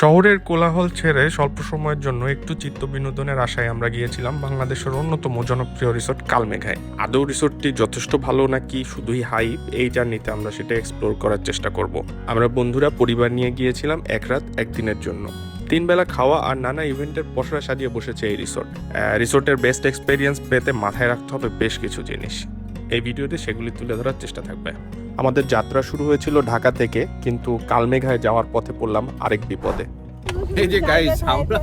শহরের কোলাহল ছেড়ে স্বল্প সময়ের জন্য একটু চিত্ত বিনোদনের আশায় আমরা গিয়েছিলাম বাংলাদেশের অন্যতম জনপ্রিয় রিসোর্ট কালমেঘায়। আদৌ রিসোর্টটি যথেষ্ট ভালো নাকি শুধুই হাই এই জার্নিতে আমরা সেটা এক্সপ্লোর করার চেষ্টা করব। আমরা বন্ধুরা পরিবার নিয়ে গিয়েছিলাম এক রাত একদিনের জন্য। তিন বেলা খাওয়া আর নানা ইভেন্টের পসরা সাজিয়ে বসেছে এই রিসোর্ট। রিসোর্টের বেস্ট এক্সপিরিয়েন্স পেতে মাথায় রাখতে হবে বেশ কিছু জিনিস। এই ভিডিওতে সেগুলি তুলে ধরার চেষ্টা থাকবে। আমাদের যাত্রা শুরু হয়েছিল ঢাকা থেকে কিন্তু কালমেঘায় যাওয়ার পথে পড়লাম আরেক বিপদে। এই যে গাইস আমরা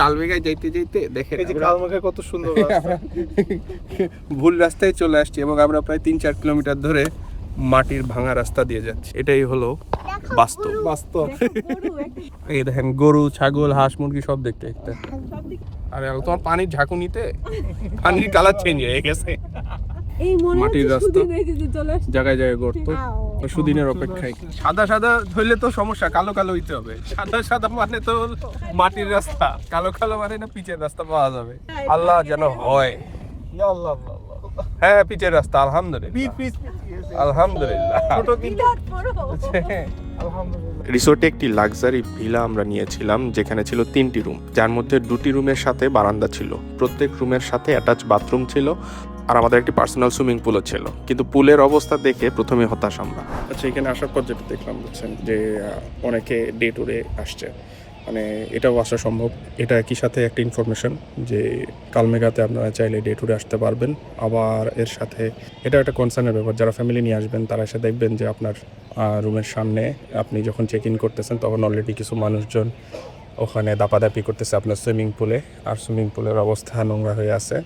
কালমেঘায় যাইতে যাইতে দেখেন এই যে কালমাখা কত সুন্দর। ভুল রাস্তায় চলে আসছি এবং আমরা প্রায় তিন চার কিলোমিটার ধরে মাটির ভাঙা রাস্তা দিয়ে যাচ্ছি। এটাই হলো বাস্তব। বাস্তব। এই দেখেন গরু ছাগল হাঁস মুরগি সব দেখতে দেখতে। আরে তোমার পানির ঝাঁকুনিতে? পানির কালার চেঞ্জ হয়ে গেছে। এই মনে মাটির রাস্তা। জায়গায় জায়গায় গর্ত। সুদিনের অপেক্ষায়। সাদা সাদা ধরলে তো সমস্যা কালো কালো হইতে হবে। সাদা সাদা মানে তো মাটির রাস্তা। কালো কালো মানে না পিচের রাস্তা পাওয়া যাবে। আল্লাহ যেন হয়। আল্লাহ আল্লাহ, আল্লাহ। হ্যাঁ পিচের রাস্তা আলহামদুলিল্লাহ। আলহামদুলিল্লাহ। রিসোর্টে একটি লাক্সারি ভিলা আমরা নিয়েছিলাম যেখানে ছিল তিনটি রুম। যার মধ্যে দুটি রুমের সাথে বারান্দা ছিল। প্রত্যেক রুমের সাথে অ্যাটাচ বাথরুম ছিল। আর আমাদের একটি পার্সোনাল সুইমিং পুলও ছিল। কিন্তু পুলের অবস্থা দেখে প্রথমে হতাশ আমরা। আচ্ছা এখানে আসার পর যেটা দেখলাম বুঝছেন যে অনেকে ডে টুরে আসছে। মানে এটাও আসা সম্ভব। এটা একই সাথে একটা ইনফরমেশন যে কালমেঘাতে আপনারা চাইলে ডে টুরে আসতে পারবেন। আবার এর সাথে এটা একটা কনসার্নের ব্যাপার। যারা ফ্যামিলি নিয়ে আসবেন, তারা এসে দেখবেন যে আপনার রুমের সামনে আপনি যখন চেক ইন করতেছেন, তখন অলরেডি কিছু মানুষজন ওখানে দাপাদাপি করতেছে আপনার সুইমিং পুলে, আর সুইমিং পুলের অবস্থা নোংরা হয়ে আছে।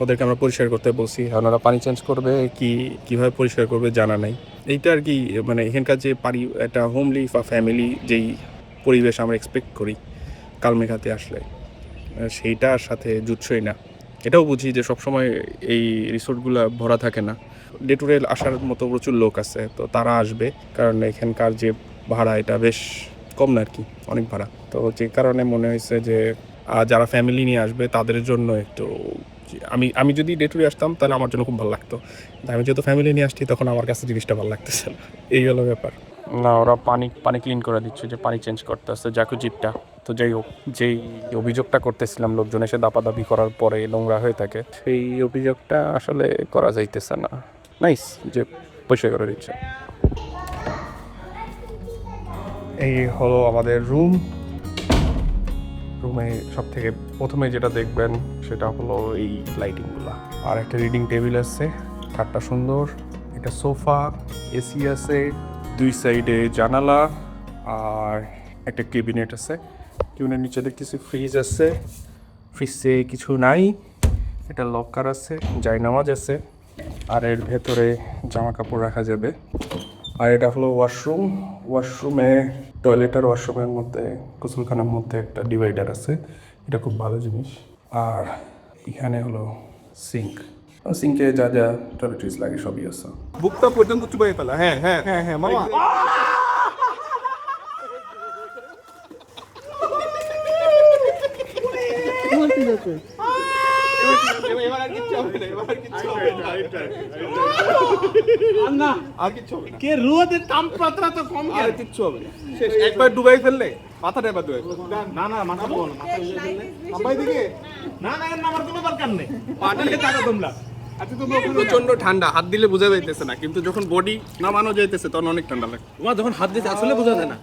ওদেরকে আমরা পরিষ্কার করতে বলছি, ওনারা পানি চেঞ্জ করবে, কি, কীভাবে পরিষ্কার করবে জানা নাই। এইটা আর কি মানে এখানকার যে পারি, একটা হোমলি বা ফ্যামিলি যেই পরিবেশ আমরা এক্সপেক্ট করি, কালমেঘাতে আসলে সেইটার সাথে জুটছই না। এটাও বুঝি যে সবসময় এই রিসোর্টগুলো ভরা থাকে না। ডে টু ডে আসার মতো প্রচুর লোক আছে, তো তারা আসবে, কারণ এখানকার যে ভাড়া, এটা বেশ কম না আর কি, অনেক ভাড়া। তো যে কারণে মনে হয়েছে যে যারা ফ্যামিলি নিয়ে আসবে তাদের জন্য একটু, আমি আমি যদি ডে টু ডে আসতাম তাহলে আমার জন্য খুব ভালো লাগতো। আমি যেহেতু ফ্যামিলি নিয়ে আসছি তখন আমার কাছে জিনিসটা ভালো লাগতেছে না। এই হলো ব্যাপার। না, ওরা পানি পানি ক্লিন করে দিচ্ছে যে পানি চেঞ্জ করতে আসছে জাকু জিপটা তো যাই হোক, যেই অভিযোগটা করতেছিলাম, লোকজন এসে দাপাদাপি করার পরে নোংরা হয়ে থাকে, সেই অভিযোগটা আসলে করা যাইতেছে না। নাইস যে পরিষ্কার করে দিচ্ছে। এই হলো আমাদের রুম রুমে সব থেকে প্রথমে যেটা দেখবেন সেটা হলো এই লাইটিংগুলো আর একটা রিডিং টেবিল আছে, খাটটা সুন্দর। এটা সোফা এসি আছে, দুই সাইডে জানালা, আর একটা কেবিনেট আছে। কেবিনেট নিচে দেখতেছি ফ্রিজ আছে। ফ্রিজে কিছু নাই। এটা লকার আছে, জায়নামাজ আছে। আর এর ভেতরে জামা কাপড় রাখা যাবে। আর এটা হলো ওয়াশরুম। ওয়াশরুমে টয়লেট আর ওয়াশরুমের মধ্যে গোসলখানার মধ্যে একটা ডিভাইডার আছে। এটা খুব ভালো জিনিস। আর এখানে হলো সিঙ্ক সিঙ্কে যা যা টয়লেট্রিজ লাগে সবই আছে। বুকটা পর্যন্ত চুবাই ফেলা। হ্যাঁ হ্যাঁ। হ্যাঁ হ্যাঁ মামা। এবার আর কিচ্ছু হবে না এবার আর কিচ্ছু হবে না। আর কিচ্ছু হবে না। কে রোদের তাপমাত্রা তো কম আর কিচ্ছু হবে না। শেষ একবার ডুবাই ফেললে মাথাটা এবার ডুবাই ফেললে। না না মাথা বল আব্বাই দিকে। না না এর নামার কোনো দরকার নেই। পানি টাকা তোমরা। আচ্ছা প্রচণ্ড ঠান্ডা হাত দিলে বোঝা যাইতেছে না কিন্তু যখন বডি নামানো যাইতেছে তখন অনেক ঠান্ডা লাগে। তোমার যখন হাত দিতে আসলে বোঝা যায় না।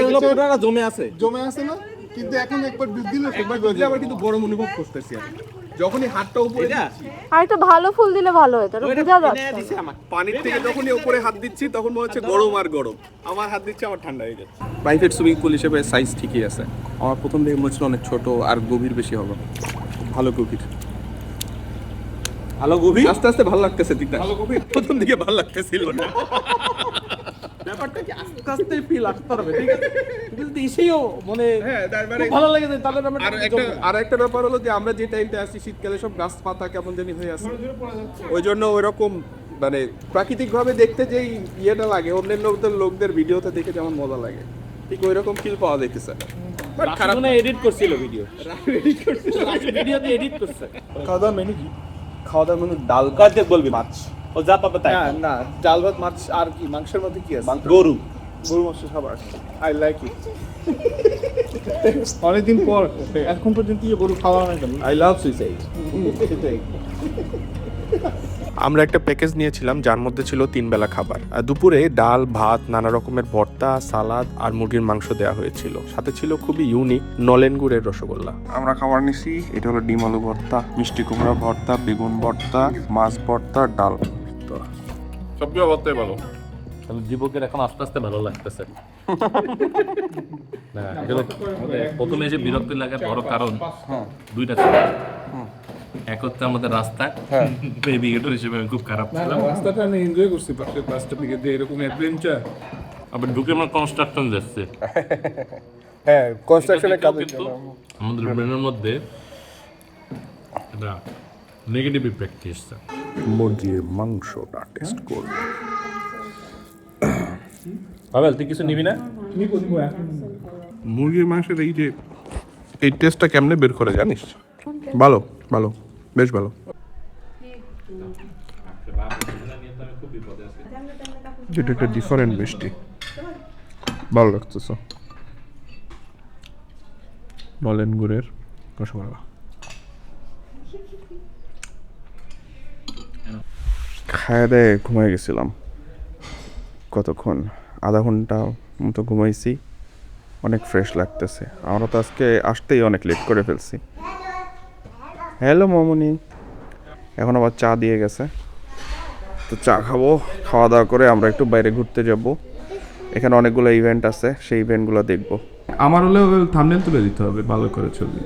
এগুলো পুরোটা জমে আছে। জমে আছে না? কিন্তু এখন একবার ডুব দিলে একবার দিলে আবার কিন্তু গরম অনুভব করতেছি আমি যখনই হাতটা উপরে এটা? আর একটা ভালো ফুল দিলে ভালো হতো বোঝা যাচ্ছে। আমার পানির থেকে যখনই উপরে হাত দিচ্ছি তখন মনে হচ্ছে গরম আর গরম। আমার হাত দিচ্ছে আমার ঠান্ডা হয়ে যাচ্ছে। প্রাইভেট সুইমিং পুল হিসেবে সাইজ ঠিকই আছে। আমার প্রথম দিকে মনে হচ্ছিল অনেক ছোট আর গভীর বেশি হবে। ভালো গভীর। ভালো গভীর? আস্তে আস্তে ভালো লাগতেছে দিকটা ভালো গভীর? প্রথম দিকে ভালো লাগতেছিল না। ব্যাপারটা কি আস্তে আস্তে ফিল আসতে হবে ঠিক আছে? তুমি এসেও মানে হ্যাঁ তারপরে খুব ভালো লাগে তাহলে আর একটা আর একটা ব্যাপার হলো যে আমরা যে টাইমটা আসছি শীতকালে সব গাছ পাতা কেমন জানি হয়ে আছে। ওই জন্য ওই মানে প্রাকৃতিক ভাবে দেখতে যেই ইয়েটা লাগে অন্যান্য লোকদের ভিডিওতে দেখে যেমন মজা লাগে। ঠিক ওই রকম ফিল পাওয়া যাইতেছে। বাট খারাপ এডিট করছিল ভিডিও এডিট করছিল। ভিডিওতে এডিট করছে। খাওয়া দাওয়া মেনু কি? খাওয়া দাওয়া মানে ডাল কাটে বলবি মাছ। ও যা পাবে তাই। হ্যাঁ না ডাল ভাত মাছ আর কি? মাংসের মধ্যে কি আছে? গরু। গরু মাংস খাবার আই লাইক ইট অনেকদিন পর এখন পর্যন্ত ইয়ে গরু খাওয়া হয় কেন? আই লাভ সুইসাইড সেটাই। আমরা একটা প্যাকেজ নিয়েছিলাম যার মধ্যে ছিল তিন বেলা খাবার। আর দুপুরে ডাল ভাত নানা রকমের ভর্তা সালাদ আর মুরগির মাংস দেওয়া হয়েছিল। সাথে ছিল খুবই ইউনিক নলেন গুড়ের রসগোল্লা। আমরা খাবার নিছি এটা হলো ডিম আলু ভর্তা মিষ্টি কুমড়া ভর্তা বেগুন ভর্তা মাছ ভর্তা ডাল। সবগুলো বলতে ভালো। তাহলে যুবকের এখন আস্তে আস্তে ভালো লাগতেছে। না প্রথমে এসে বিরক্তি লাগার বড় কারণ দুইটা ছিল। এক হচ্ছে আমাদের রাস্তা। নেভিগেটর হিসেবে আমি খুব খারাপ ছিলাম। রাস্তাটা আমি এনজয় করছি পাশে পাঁচটা দিকে দিয়ে এরকম অ্যাডভেঞ্চার আবার ঢুকে আমার কনস্ট্রাকশন যাচ্ছে। হ্যাঁ কনস্ট্রাকশনের কাজ আমাদের ব্রেনের মধ্যে একটা নেগেটিভ ইফেক্ট এসছে। মুরগির মাংসটা টেস্ট করব। পাবেল তুই কিছু নিবি না? মুরগির মাংসের এই যে এই টেস্টটা কেমনে বের করে জানিস? ভালো ভালো বেশ ভালো। যেটা একটা ডিফারেন্ট মিষ্টি। ভালো লাগতেছে। নলেন গুড়ের রসগোল্লা। খাওয়া দায় ঘুমাই গেছিলাম। কতক্ষণ? আধা ঘণ্টা মতো ঘুমাইছি। অনেক ফ্রেশ লাগতেছে। আমরা তো আজকে আসতেই অনেক লেট করে ফেলছি। হ্যালো মামনি। এখন আবার চা দিয়ে গেছে। তো চা খাব খাওয়া দাওয়া করে আমরা একটু বাইরে ঘুরতে যাব। এখানে অনেকগুলো ইভেন্ট আছে সেই ইভেন্টগুলো দেখব। আমার হলে থামনেল তুলে দিতে হবে ভালো করে ছবি।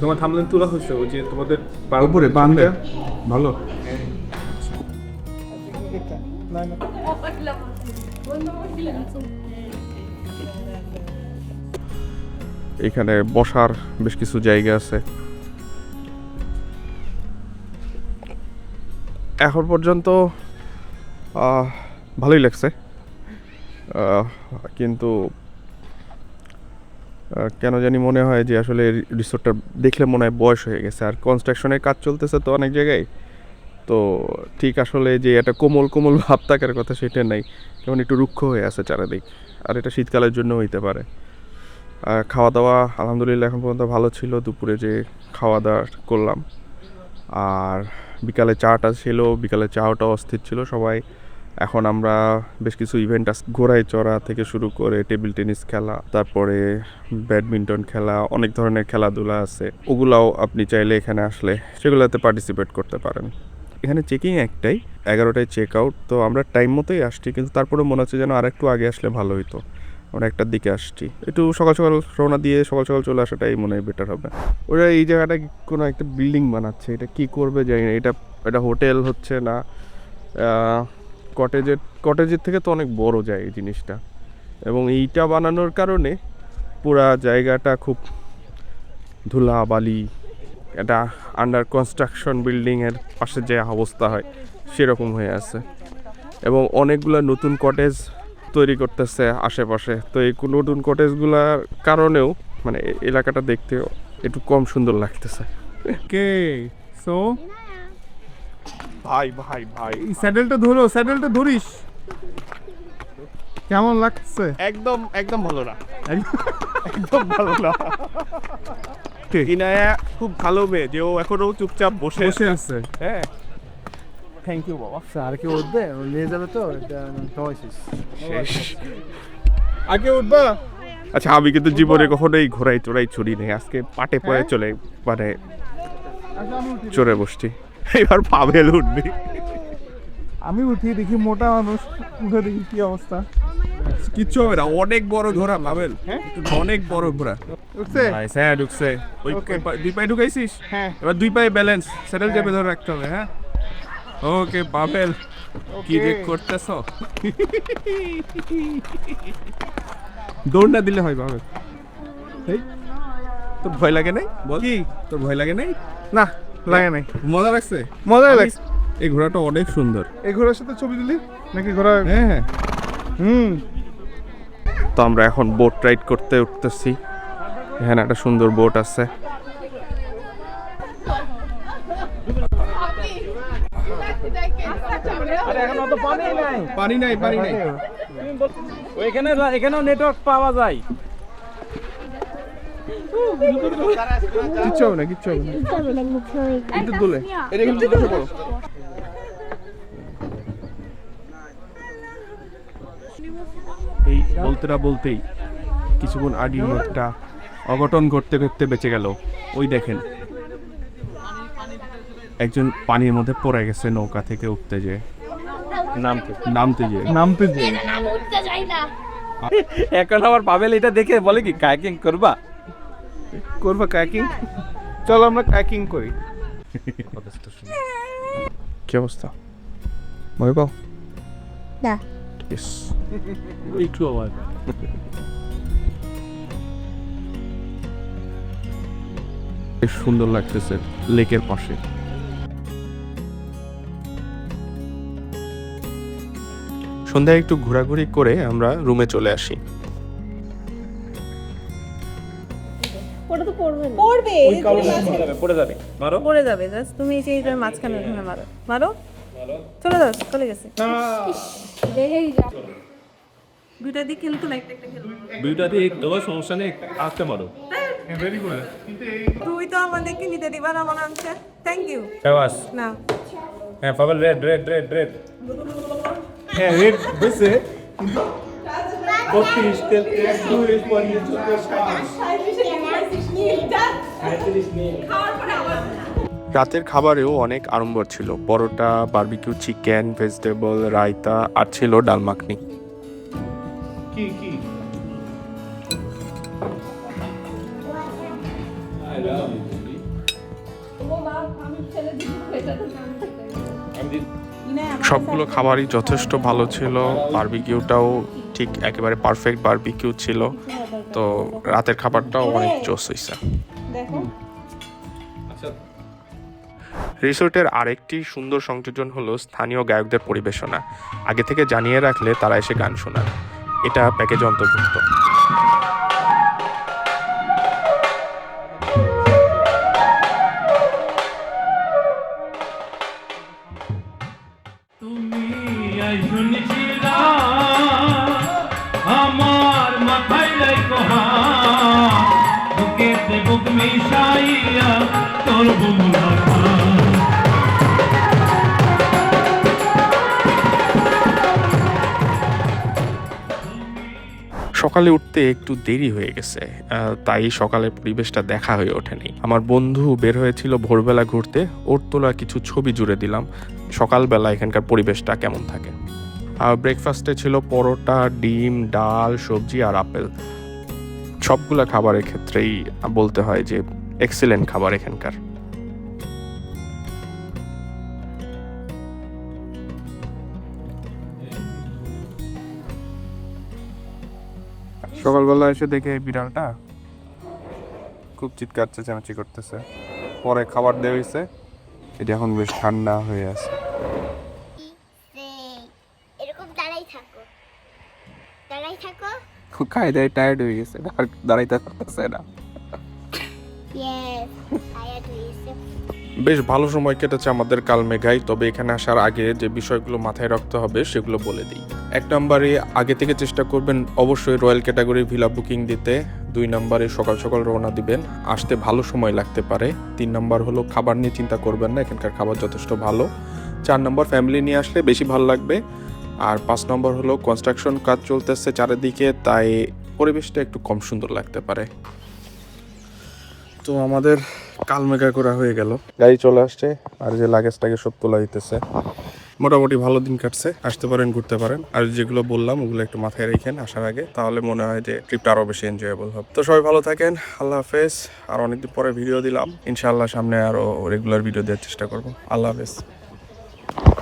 তোমার থামনেল তোলা হচ্ছে ওই যে তোমাদের উপরে বান্ধে ভালো। এখানে বসার বেশ কিছু জায়গা আছে। এখন পর্যন্ত ভালোই লাগছে। কিন্তু কেন জানি মনে হয় যে আসলে রিসোর্টটা দেখলে মনে হয় বয়স হয়ে গেছে। আর কনস্ট্রাকশনের কাজ চলতেছে তো অনেক জায়গায়। তো ঠিক আসলে যে একটা কোমল কোমল ভাব থাকার কথা সেটা নাই। কেমন একটু রুক্ষ হয়ে আছে চারিদিক। আর এটা শীতকালের জন্য হইতে পারে। খাওয়া দাওয়া আলহামদুলিল্লাহ এখন পর্যন্ত ভালো ছিল। দুপুরে যে খাওয়া দাওয়া করলাম। আর বিকালে চাটা ছিল, বিকালে চাওটা অস্থির ছিল সবাই। এখন আমরা বেশ কিছু ইভেন্ট আছে ঘোড়ায় চড়া থেকে শুরু করে টেবিল টেনিস খেলা, তারপরে ব্যাডমিন্টন খেলা, অনেক ধরনের খেলাধুলা আছে। ওগুলাও আপনি চাইলে এখানে আসলে সেগুলোতে পার্টিসিপেট করতে পারেন। এখানে চেকিং একটাই, এগারোটায় চেক আউট তো আমরা টাইম মতোই আসছি, কিন্তু তারপরে মনে হচ্ছে যেন আর একটু আগে আসলে ভালো হতো আমরা একটার দিকে আসছি। একটু সকাল সকাল রওনা দিয়ে সকাল সকাল চলে আসাটাই মনে হয় বেটার হবে। ওরা এই জায়গাটা কোনো একটা বিল্ডিং বানাচ্ছে, এটা কি করবে জানি না, এটা এটা হোটেল হচ্ছে না কটেজের কটেজের থেকে তো অনেক বড় যায় এই জিনিসটা। এবং এইটা বানানোর কারণে পুরা জায়গাটা খুব ধুলা বালি এটা আন্ডার কনস্ট্রাকশন বিল্ডিংয়ের পাশে যে অবস্থা হয় সেরকম হয়ে আছে। এবং অনেকগুলো নতুন কটেজ তৈরি করতেছে আশেপাশে। তো এই নতুন কটেজগুলোর কারণেও মানে এলাকাটা দেখতে একটু কম সুন্দর লাগতেছে। কে সো ভাই ভাই ভাই। এই স্যাডেলটা ধরো স্যাডেলটা ধরিস। কেমন লাগছে? একদম একদম ভালো না। একদম ভালো না। ইনায়া খুব ভালো মেয়ে যে ও এখনও চুপচাপ বসে বসে আছে। হ্যাঁ। থ্যাংক ইউ বাবা। আর কি উঠবে? ও নিয়ে যাবে তো? এটা সবাই শেষ। আগে উঠবা? আচ্ছা আমি কিন্তু জীবনে কখনোই ঘোড়াই চড়াই চড়ি নেই আজকে পাটে পরে চলে মানে আচ্ছা, চড়ে বসছি। এবার পাবেল উঠবি। আমি উঠি দেখি মোটা মানুষ উঠে দেখি কি অবস্থা। কিচ্ছু হবে না। অনেক বড় ঘোড়া পাবেল অনেক বড় ঘোড়া। নাইস হ্যাঁ ঢুকছে। ওই দুই পায়ে ঢুকাইছিস? হ্যাঁ। এবার দুই পায়ে ব্যালেন্স সেটেল চেপে ধরে রাখতে হবে হ্যাঁ? ওকে পাবেল কি যে. করতেছ? দৌড় না দিলে হয় পাবেল এই তোর ভয় লাগে নাই? বল। কি? তোর ভয় লাগে নাই? না লাগে নাই। মজা লাগছে? আমি- লাগছে। এই ঘোড়াটা অনেক সুন্দর। এই ঘোড়ার সাথে ছবি দিলি নাকি ঘোড়া হ্যাঁ হ্যাঁ। হুম। তো আমরা এখন বোট রাইড করতে উঠতেছি। এখানে একটা সুন্দর বোট আছে। পানি নাই পানি নাই। ওইখানে এখানেও নেটওয়ার্ক পাওয়া যায়। কিচ্ছু হবে না কিচ্ছু হবে না। কিন্তু দোলে। এটা কিন্তু বসে এই বলতেরা বলতেই কিছুক্ষণ আগেই একটা অঘটন ঘটতে ঘটতে বেঁচে গেল। ওই দেখেন। একজন পানির মধ্যে পড়ে গেছে নৌকা থেকে উঠতে যে নামতে নামতে যে নামতে যে এখন আবার পাবেল এটা দেখে বলে কি কায়াকিং করবা? করবা কাকিং চলো আমরা কাকিং করি। কি অবস্থা? ভয় পাও না। Yes. একটু আবার বেশ সুন্দর লাগতেছে লেকের পাশে। সন্ধ্যায় একটু ঘোরাঘুরি করে আমরা রুমে চলে আসি। ওটা তো পড়বে। না পড়বে পড়ে যাবে। মারো। পড়ে যাবে। জাস্ট তুমি এই যে এইটার মাঝখানে ওখানে মারো। মারো। চলে যাও চলে গেছে। দুইটা দিয়ে খেলতো না একটা একটা খেলতো। দুইটা দিয়ে তোমার সমস্যা নেই আসতে পারো। তুই তো আমাদেরকে নিতে দিবা না মনে হচ্ছে। থ্যাংক ইউ শাবাস না। হ্যাঁ Pavel red red red red হ্যাঁ রেড বেসে রাতের খাবারেও অনেক আড়ম্বর ছিল। Paratha barbecue chicken vegetable raita আর ছিল ডাল মাখনি। সবগুলো খাবারই যথেষ্ট ভালো ছিল। বারবিকিউটাও ঠিক একেবারে পারফেক্ট বারবিকিউ ছিল। তো রাতের খাবারটাও অনেক জোস হয়েছে দেখো রিসোর্টের আরেকটি সুন্দর সংযোজন হলো স্থানীয় গায়কদের পরিবেশনা। আগে থেকে জানিয়ে রাখলে তারা এসে গান শোনান। এটা প্যাকেজ অন্তর্ভুক্ত। তোর সকালে উঠতে একটু দেরি হয়ে গেছে তাই সকালে পরিবেশটা দেখা হয়ে ওঠেনি। আমার বন্ধু বের হয়েছিল ভোরবেলা ঘুরতে, ওর তোলা কিছু ছবি জুড়ে দিলাম। সকালবেলা এখানকার পরিবেশটা কেমন থাকে? আর ব্রেকফাস্টে ছিল পরোটা, ডিম, ডাল, সবজি আর আপেল। সবগুলা খাবারের ক্ষেত্রেই বলতে হয় যে এক্সেলেন্ট খাবার এখানকার। সকালবেলা এসে দেখে বিড়ালটা খুব চিৎকার চেঁচামেচি করতেছে। পরে খাবার দেওয়া হয়েছে। এটা এখন বেশ ঠান্ডা হয়ে আছে। এরকম দাঁড়াই থাকো। দাঁড়াই থাকো। খাই দাই টায়ার্ড হয়ে গেছে। আর দাঁড়াইতে পারতেছে না। ইয়েস টায়ার্ড হয়েছে বেশ ভালো সময় কেটেছে আমাদের কাল কালমেঘায় তবে এখানে আসার আগে যে বিষয়গুলো মাথায় রাখতে হবে সেগুলো বলে দিই। এক নম্বরে, আগে থেকে চেষ্টা করবেন অবশ্যই রয়্যাল ক্যাটাগরি ভিলা বুকিং দিতে। দুই নম্বরে, সকাল সকাল রওনা দিবেন। আসতে ভালো সময় লাগতে পারে। তিন নম্বর হলো, খাবার নিয়ে চিন্তা করবেন না, এখানকার খাবার যথেষ্ট ভালো। চার নম্বর, ফ্যামিলি নিয়ে আসলে বেশি ভালো লাগবে। আর পাঁচ নম্বর হলো কনস্ট্রাকশন কাজ চলতেছে চারিদিকে, তাই পরিবেশটা একটু কম সুন্দর লাগতে পারে। তো আমাদের কালমেঘা করা হয়ে গেল। গাড়ি চলে আসছে, আর যে লাগেজটাকে সব তোলা দিতেছে মোটামুটি ভালো দিন কাটছে, আসতে পারেন, ঘুরতে পারেন। আর যেগুলো বললাম, ওগুলো একটু মাথায় রেখেন আসার আগে, তাহলে মনে হয় যে ট্রিপটা আরও বেশি এনজয়েবল হবে। তো সবাই ভালো থাকেন, আল্লাহ হাফেজ। আর অনেকদিন পরে ভিডিও দিলাম, ইনশাআল্লাহ সামনে আরও রেগুলার ভিডিও দেওয়ার চেষ্টা করব। আল্লাহ হাফেজ।